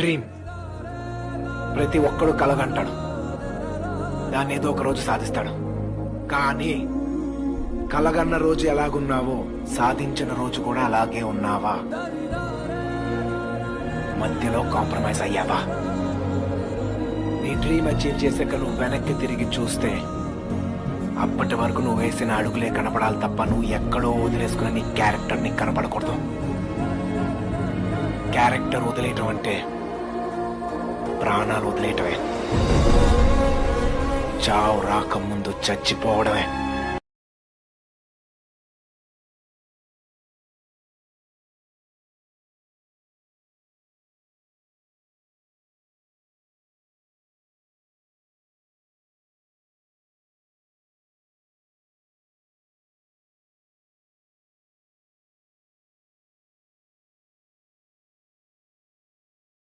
Dream. ప్రతి ఒక్కడు కలగంటాడు. దాన్ని ఏదో ఒక రోజు సాధిస్తాడు. కానీ కలగన్న రోజు ఎలాగున్నావో సాధించిన రోజు కూడా అలాగే ఉన్నావా? మధ్యలో కాంప్రమైజ్ అయ్యావా? నీ డ్రీమ్ అచీవ్ చేశాక నువ్వు వెనక్కి తిరిగి చూస్తే అప్పటి వరకు నువ్వు వేసిన అడుగులే కనపడాలి తప్ప నువ్వు ఎక్కడో వదిలేసుకున్న నీ క్యారెక్టర్ నీకు కనపడకూడదు. క్యారెక్టర్ వదిలేయటం అంటే ప్రాణాలు వదిలేయటమే. చావు రాకముందు చచ్చిపోవడమే.